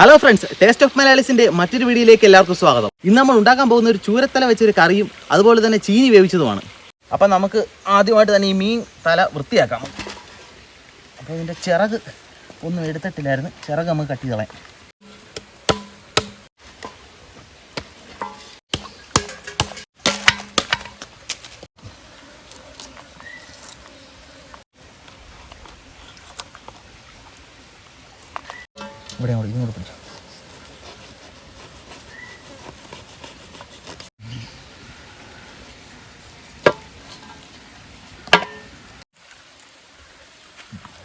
Hello friends taste of മലയാളീസിന്റെ മറ്റൊരു വീഡിയോയിലേക്ക് എല്ലാവർക്കും സ്വാഗതം. ഇന്ന് നമ്മൾ ഉണ്ടാക്കാൻ പോകുന്ന ഒരു ചൂരത്തല വെച്ചൊരു കറിയും അതുപോലെ തന്നെ ചീനി വേവിച്ചതുമാണ്. അപ്പം നമുക്ക് ആദ്യമായിട്ട് തന്നെ ഈ മീൻ തല വൃത്തിയാക്കാം. അപ്പോൾ ഇതിന്റെ ചിറക് ഒന്നും എടുത്തിട്ടില്ലായിരുന്നു. ചിറക് നമുക്ക് കട്ടി കളയാം ഇവിടെ അങ്ങോട്ട് ഇങ്ങോട്ട് പിടിച്ചു.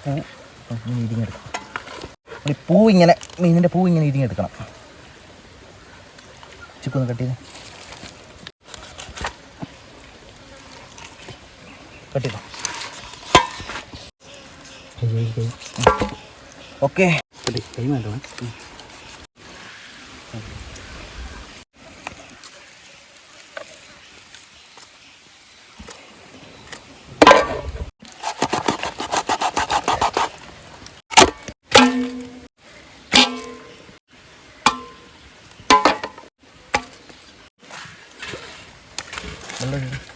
പൂ ഇങ്ങനെ ഇരിഞ്ഞെടുക്കണം പൂ ഇങ്ങനെ മീനിന്റെ പൂ ഇങ്ങനെ ഇരിഞ്ഞെടുക്കണം ചിക്കൊന്ന് കട്ട് ചെയ്ത്. കട്ട് ചെയ്തോ? ഓക്കെ. കൈ വേണ്ടോ വെള്ളം ഒഴിക്ക്.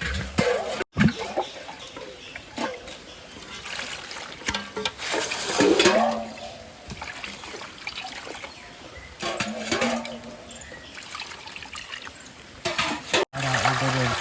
അതാ, അത് അത് അത്.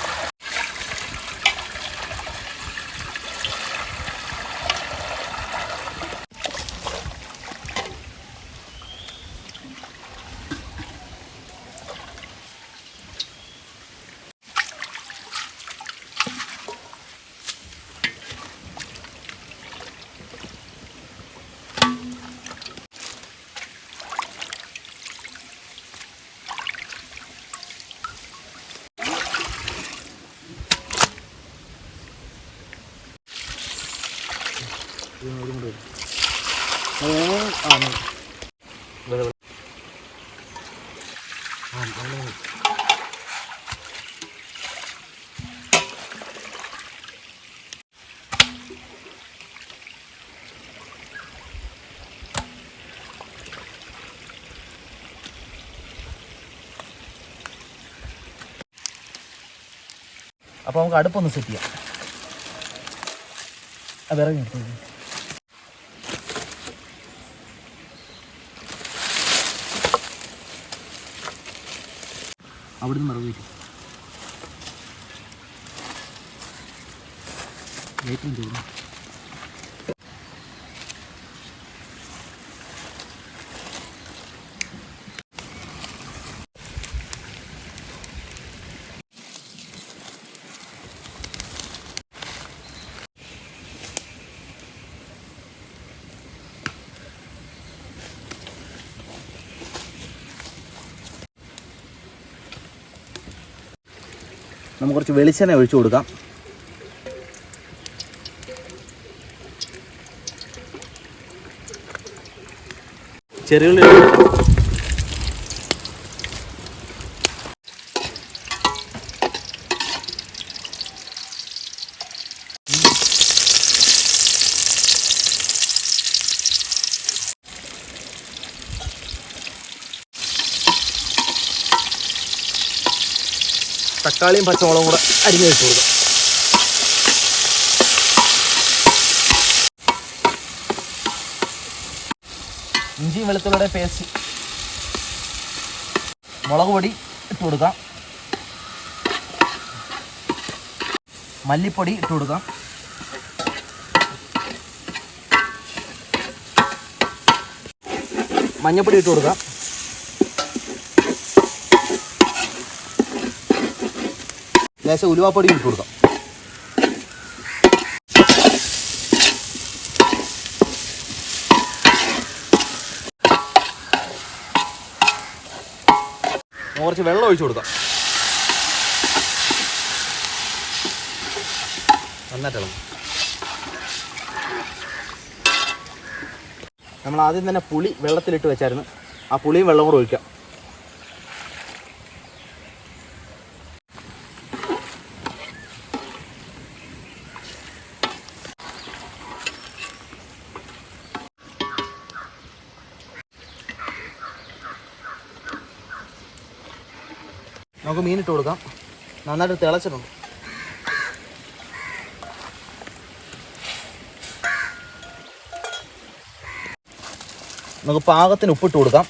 അപ്പോൾ നമുക്ക് അടുപ്പൊന്ന് സെറ്റ് ചെയ്യാം. വിറക് അവിടുന്ന് മറവ് വെച്ചു ഏറ്റവും ചെയ്തു നമുക്ക് കുറച്ച് വെളിച്ചെണ്ണ ഒഴിച്ചു കൊടുക്കാം. ചെറിയുള്ളി തക്കാളിയും പച്ചമുളകും കൂടെ അരിഞ്ഞു വെച്ച് കൊടുക്കാം ഇഞ്ചിയും വെളുത്തുള്ളിയുടെ പേസ്റ്റ് മുളക് പൊടി ഇട്ട് കൊടുക്കാം. മല്ലിപ്പൊടി ഇട്ട് കൊടുക്കാം. മഞ്ഞപ്പൊടി ഇട്ട് കൊടുക്കാം. ലേശം ഉലുവാപ്പൊടി ഇട്ട് കൊടുക്കാം. കുറച്ച് വെള്ളം ഒഴിച്ചു കൊടുക്കാം. നന്നായിട്ടിളകും നമ്മൾ ആദ്യം തന്നെ പുളി വെള്ളത്തിലിട്ട് വെച്ചായിരുന്നു. ആ പുളിയും വെള്ളം കൂടെ ഒഴിക്കാം. നമുക്ക് മീനിട്ട് കൊടുക്കാം. നന്നായിട്ട് തിളച്ചിട്ടുണ്ട്. നമുക്ക് പാകത്തിന് ഉപ്പിട്ട് കൊടുക്കാം.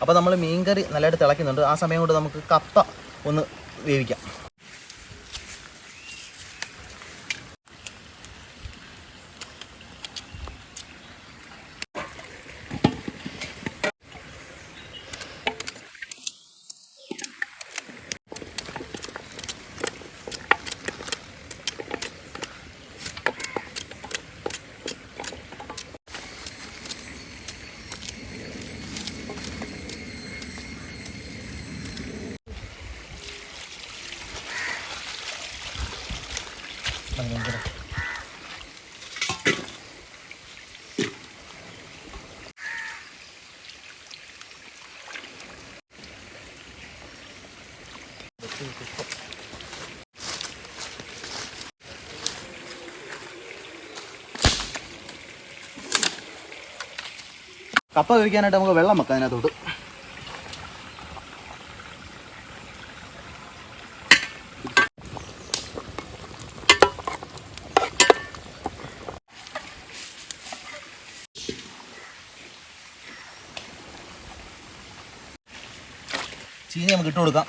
അപ്പോൾ നമ്മൾ മീൻകറി നല്ലതായിട്ട് തിളയ്ക്കുന്നുണ്ട്. ആ സമയം കൊണ്ട് നമുക്ക് കപ്പ ഒന്ന് വേവിക്കാം. കപ്പ കഴിക്കാനായിട്ട് നമുക്ക് വെള്ളം വെക്കാം അതിനകത്തോട്ട്. ചീനി നമുക്ക് ഇട്ട് കൊടുക്കാം.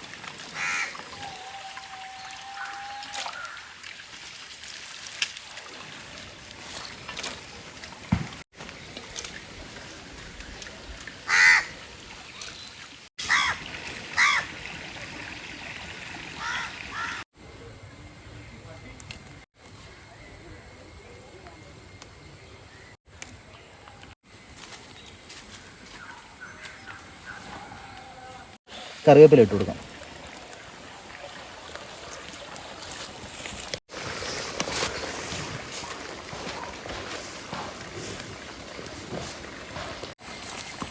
കറിവേപ്പില ഇട്ട് കൊടുക്കാം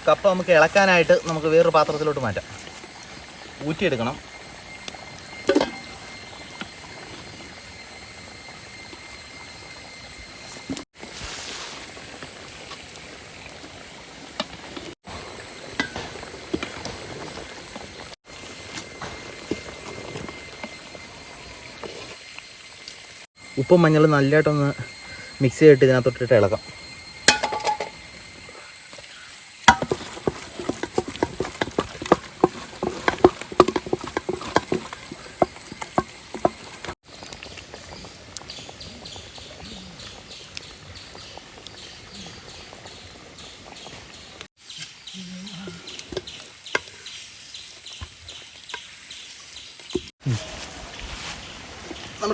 കപ്പ നമുക്ക് ഇളക്കാനായിട്ട് നമുക്ക് വേറൊരു പാത്രത്തിലോട്ട് മാറ്റാം. ഊറ്റിയെടുക്കണം. ഉപ്പും മഞ്ഞളും നല്ലതായിട്ടൊന്ന് മിക്സ് ചെയ്തിട്ട് ഇതിനകത്തോട്ടിട്ട് ഇളക്കാം.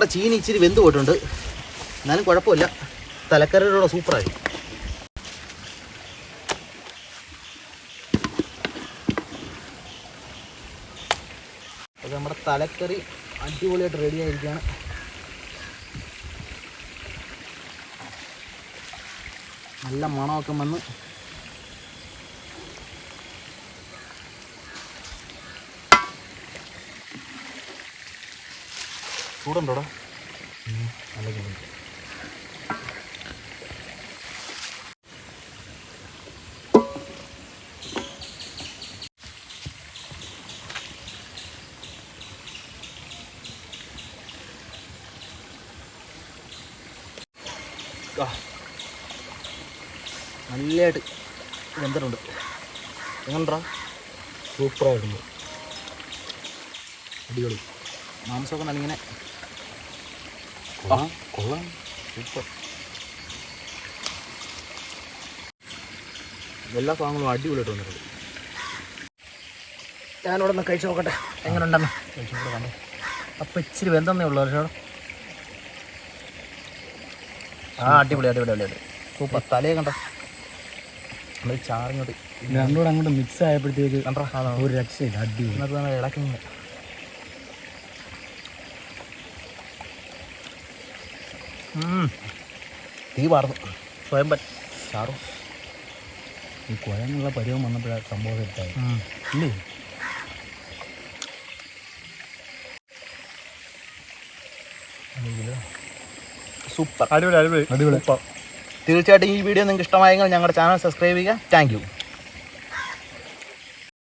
നമ്മുടെ ചീനി ഇച്ചിരി വെന്ത് പോയിട്ടുണ്ട്. എന്നാലും കുഴപ്പമില്ല. തലക്കറിയുടെ സൂപ്പറായി അത് നമ്മുടെ തലക്കറി അടിപൊളിയായിട്ട് റെഡി ആയിരിക്കുകയാണ്. നല്ല മണമൊക്കെ വന്ന് ചൂടുണ്ടോടാ? നല്ല ചൂടുണ്ട്. നല്ലതായിട്ട് വെന്തിട്ടുണ്ട്. എങ്ങനെണ്ടാ സൂപ്പറായിട്ടുണ്ട് അടിപൊളി. മാംസമൊക്കെ നല്ലിങ്ങനെ കൊള്ളാം. കൊള്ളാം. സൂപ്പർ. എല്ലാ സാധനങ്ങളും അടിപൊളിയായിട്ട് വന്നിട്ടുണ്ട്. ഞാനിവിടെ നിന്ന് കഴിച്ചു നോക്കട്ടെ എങ്ങനെ ഉണ്ടെന്ന് അപ്പം ഇച്ചിരി വെന്തന്നേ ഉള്ളൂ പക്ഷേ ആ അടിപൊളി അടിപൊളി അടിപൊളി. സൂപ്പർ. തലയെ കണ്ട? നമ്മൾ ചാറിങ്ങോട്ട് രണ്ടുകൂടെ അങ്ങോട്ട് മിക്സ് ആയപ്പോഴത്തേക്ക് കണ്ടാ? ഒരു രക്ഷയില്ല അടിപൊളി. എന്നിട്ട് നമ്മൾ ഇളക്കി തീ പാർന്നു സ്വയം പറ്റ ചാറും ഈ കുഴങ്ങുള്ള പരിവം വന്നപ്പോഴാണ് സംഭവം സെറ്റായി ഇല്ലേ? സൂപ്പർ. അടിപൊളി അടിപൊളി. അടിപൊളി. തീർച്ചയായിട്ടും ഈ വീഡിയോ നിങ്ങൾക്ക് ഇഷ്ടമായെങ്കിൽ ഞങ്ങളുടെ ചാനൽ സബ്സ്ക്രൈബ് ചെയ്യുക. Thank you.